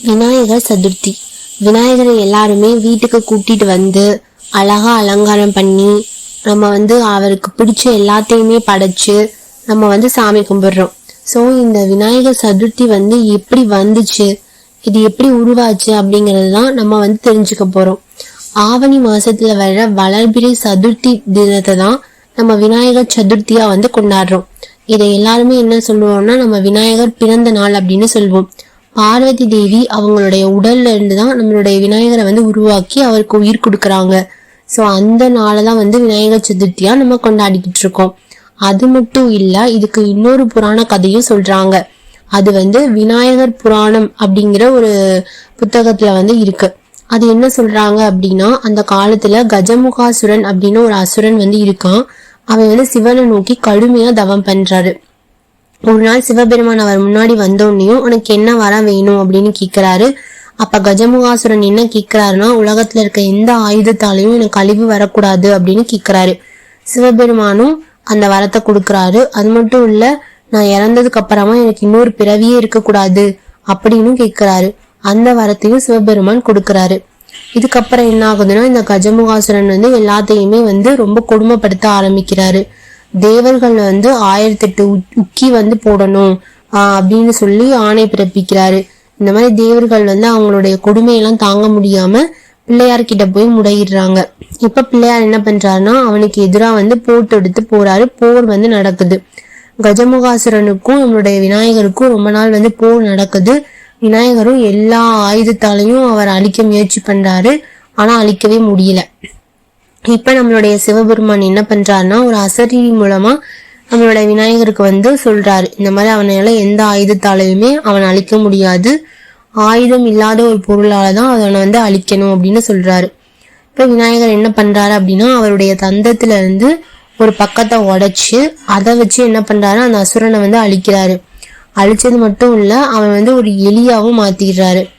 விநாயகர் சதுர்த்தி. விநாயகரை எல்லாருமே வீட்டுக்கு கூட்டிட்டு வந்து அழகா அலங்காரம் பண்ணி நம்ம வந்து அவருக்கு பிடிச்ச எல்லாத்தையுமே படைச்சு நம்ம வந்து சாமி கும்பிடுறோம். ஸோ இந்த விநாயகர் சதுர்த்தி வந்து எப்படி வந்துச்சு இது எப்படி உருவாச்சு அப்படிங்கிறது தான் நம்ம வந்து தெரிஞ்சுக்க போறோம். ஆவணி மாசத்துல வர்ற வளர்பிறை சதுர்த்தி தினத்தை தான் நம்ம விநாயகர் சதுர்த்தியா வந்து கொண்டாடுறோம். இதை எல்லாருமே என்ன சொல்லுவோம்னா நம்ம விநாயகர் பிறந்த நாள் அப்படின்னு சொல்லுவோம் பார்வதி தேவி அவங்களுடைய உடல்ல இருந்து தான் நம்மளுடைய விநாயகரை வந்து உருவாக்கி அவருக்கு உயிர் கொடுக்குறாங்க. ஸோ அந்த நாளை தான் வந்து விநாயகர் சதுர்த்தியா நம்ம கொண்டாடிக்கிட்டு இருக்கோம். அது மட்டும் இல்ல இதுக்கு இன்னொரு புராண கதையும் சொல்றாங்க. அது வந்து விநாயகர் புராணம் அப்படிங்கிற ஒரு புத்தகத்துல வந்து இருக்கு. அது என்ன சொல்றாங்க அப்படின்னா அந்த காலத்துல கஜமுகாசுரன் அப்படின்னு ஒரு அசுரன் வந்து இருக்கான். அவன் வந்து சிவனை நோக்கி கடுமையா தவம் பண்றாரு. ஒரு நாள் சிவபெருமான் அவர் முன்னாடி வந்தோடனையும் உனக்கு என்ன வர வேணும்? அப்படின்னு கேக்குறாரு. அப்ப கஜமுகாசுரன் என்ன கேக்குறாருன்னா உலகத்துல இருக்க எந்த ஆயுதத்தாலையும் எனக்கு அழிவு வரக்கூடாது அப்படின்னு கேக்குறாரு. சிவபெருமானும் அந்த வரத்தை கொடுக்கறாரு. அது மட்டும் இல்ல நான் இறந்ததுக்கு அப்புறமா எனக்கு இன்னொரு பிறவியே இருக்கக்கூடாது அப்படின்னு கேக்குறாரு. அந்த வரத்தையும் சிவபெருமான் கொடுக்கறாரு. இதுக்கப்புறம் என்ன ஆகுதுன்னா இந்த கஜமுகாசுரன் வந்து எல்லாத்தையுமே வந்து ரொம்ப கொடுமைப்படுத்த ஆரம்பிக்கிறாரு. தேவர்கள் வந்து ஆயிரத்தெட்டு உக்- உக்கி வந்து போடணும் அப்படின்னு சொல்லி ஆணை பிறப்பிக்கிறாரு. இந்த மாதிரி தேவர்கள் வந்து அவங்களுடைய கொடுமையெல்லாம் தாங்க முடியாம பிள்ளையார் கிட்ட போய் முறையிடுறாங்க இப்ப பிள்ளையார் என்ன பண்றாருன்னா அவனுக்கு எதிராக வந்து போர் தொடுத்து போறாரு. போர் வந்து நடக்குது. கஜமுகாசுரனுக்கும் நம்மளுடைய விநாயகருக்கும் ரொம்ப நாள் வந்து போர் நடக்குது. விநாயகரும் எல்லா ஆயுதத்தாலையும் அவர் அழிக்க முயற்சி பண்றாரு. ஆனா அழிக்கவே முடியல. இப்போ நம்மளுடைய சிவபெருமான் என்ன பண்ணுறாருன்னா ஒரு அசரி மூலமா நம்மளுடைய விநாயகருக்கு வந்து சொல்றாரு. இந்த மாதிரி அவனால எந்த ஆயுதத்தாலையுமே அவன் அழிக்க முடியாது. ஆயுதம் இல்லாத ஒரு பொருளால தான் அவனை வந்து அழிக்கணும் அப்படின்னு சொல்றாரு. இப்போ விநாயகர் என்ன பண்றாரு அப்படின்னா அவருடைய தந்தத்துல இருந்து ஒரு பக்கத்தை உடைச்சு அதை வச்சு என்ன பண்றாரு அந்த அசுரனை வந்து அழிக்கிறாரு. அழிச்சது மட்டும் இல்ல அவன் வந்து ஒரு எலியாவும் மாத்திடுறாரு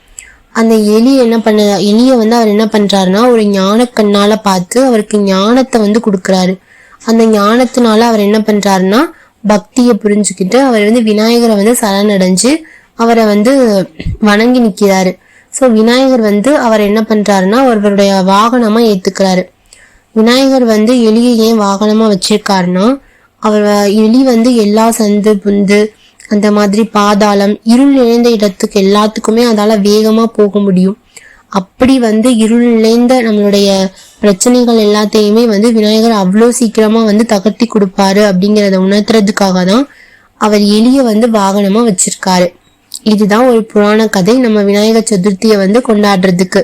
அந்த எலி என்ன பண்ண எலிய வந்து அவர் என்ன பண்றாருன்னா ஒரு ஞான கண்ணால பார்த்து அவருக்கு ஞானத்தை வந்து கொடுக்குறாரு. அந்த ஞானத்தினால அவர் என்ன பண்றாருன்னா பக்தியை புரிஞ்சுக்கிட்டு அவர் வந்து விநாயகரை வந்து சரணடைஞ்சு அவரை வந்து வணங்கி நிற்கிறாரு ஸோ விநாயகர் வந்து அவர் என்ன பண்றாருன்னா அவருடைய வாகனமா ஏத்துக்கிறாரு. விநாயகர் வந்து எலியை ஏன் வாகனமா வச்சிருக்காருன்னா அவர் எலி வந்து எல்லா சந்து புந்து அந்த மாதிரி பாதாளம் இருள் நிறைந்த இடத்துக்கு எல்லாத்துக்குமே அதால வேகமா போக முடியும். அப்படி வந்து இருள் நிறைந்த நம்மளுடைய பிரச்சனைகள் எல்லாத்தையுமே வந்து விநாயகர் அவ்வளோ சீக்கிரமா வந்து தகர்த்தி கொடுப்பாரு அப்படிங்கிறத உணர்த்துறதுக்காக தான் அவர் எலிய வந்து வாகனமா வச்சிருக்காரு. இதுதான் ஒரு புராண கதை. நம்ம விநாயகர் சதுர்த்தியை வந்து கொண்டாடுறதுக்கு.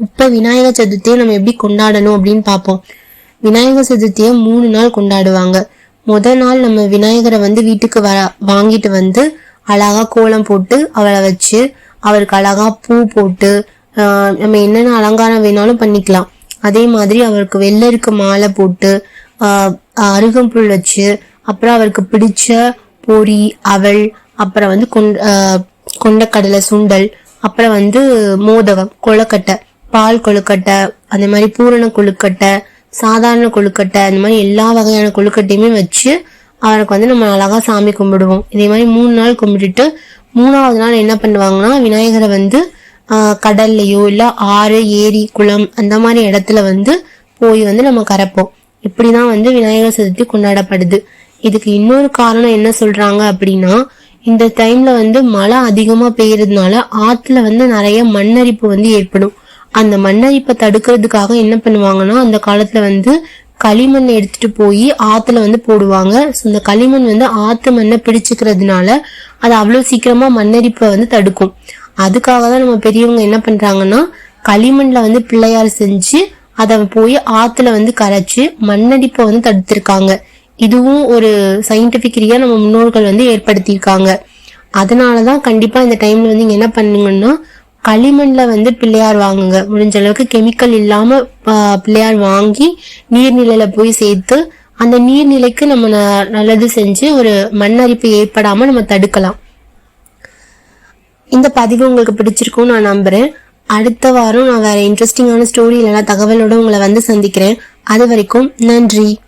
இப்ப விநாயகர் சதுர்த்தியை நம்ம எப்படி கொண்டாடணும் அப்படின்னு பார்ப்போம். விநாயகர் சதுர்த்தியை மூணு நாள் கொண்டாடுவாங்க. முத நாள் நம்ம விநாயகரை வந்து வீட்டுக்கு வர வாங்கிட்டு வந்து அழகா கோலம் போட்டு அவளை வச்சு அவருக்கு அழகா பூ போட்டு நம்ம என்னென்ன அலங்காரம் வேணாலும் பண்ணிக்கலாம். அதே மாதிரி அவருக்கு வெள்ளருக்கு மாலை போட்டு அருகம்புல் வச்சு அப்புறம் அவருக்கு பிடிச்ச பொரி அவள் அப்புறம் வந்து கொண்ட கொண்டக்கடலை சுண்டல் அப்புறம் வந்து மோதகம் கொழுக்கட்டை பால் கொழுக்கட்டை அந்த மாதிரி பூரண கொழுக்கட்டை சாதாரண கொழுக்கட்டை அந்த மாதிரி எல்லா வகையான கொழுக்கட்டையுமே வச்சு அவருக்கு வந்து நம்ம அழகாக சாமி கும்பிடுவோம். இதே மாதிரி மூணு நாள் கும்பிட்டுட்டு மூணாவது நாள் என்ன பண்ணுவாங்கன்னா விநாயகரை வந்து கடல்லையோ இல்லை ஆறு ஏரி குளம் அந்த மாதிரி இடத்துல வந்து போய் வந்து நம்ம கரைப்போம். இப்படிதான் வந்து விநாயகர் சதுர்த்தி கொண்டாடப்படுது. இதுக்கு இன்னொரு காரணம் என்ன சொல்கிறாங்க அப்படின்னா இந்த டைம்ல வந்து மழை அதிகமாக பெய்யறதுனால ஆற்றுல வந்து நிறைய மண்ணரிப்பு வந்து ஏற்படும். அந்த மண்ணரிப்பை தடுக்கிறதுக்காக என்ன பண்ணுவாங்கன்னா அந்த காலத்துல வந்து களிமண் எடுத்துட்டு போய் ஆத்துல வந்து போடுவாங்க. ஸோ இந்த களிமண் வந்து ஆத்து மண்ணை பிடிச்சுக்கிறதுனால அது அவ்வளவு சீக்கிரமா மண்ணரிப்பை வந்து தடுக்கும். அதுக்காக தான் நம்ம பெரியவங்க என்ன பண்றாங்கன்னா களிமண்ல வந்து பிள்ளையார் செஞ்சு அதை போய் ஆத்துல வந்து கரைச்சு மண்ணடிப்பை வந்து தடுத்திருக்காங்க. இதுவும் ஒரு சயின்டிபிக் ரீதியா நம்ம முன்னோர்கள் வந்து ஏற்படுத்தியிருக்காங்க. அதனாலதான் கண்டிப்பா இந்த டைம்ல வந்து நீங்க என்ன பண்ணுங்கன்னா களிமண்ல வந்து பிள்ளையார் வாங்குங்க. முடிஞ்ச அளவுக்கு கெமிக்கல் இல்லாம பிள்ளையார் வாங்கி நீர்நிலையில போய் சேர்த்து அந்த நீர்நிலைக்கு நம்ம ந- நல்லது செஞ்சு ஒரு மண்ணரிப்பு ஏற்படாம நம்ம தடுக்கலாம். இந்த பதிவு உங்களுக்கு பிடிச்சிருக்கும்னு நான் நம்புறேன். அடுத்த வாரம் நான் வேற இன்ட்ரெஸ்டிங்கான ஸ்டோரி இல்லைன்னா தகவலோட உங்களை வந்து சந்திக்கிறேன். அது வரைக்கும் நன்றி.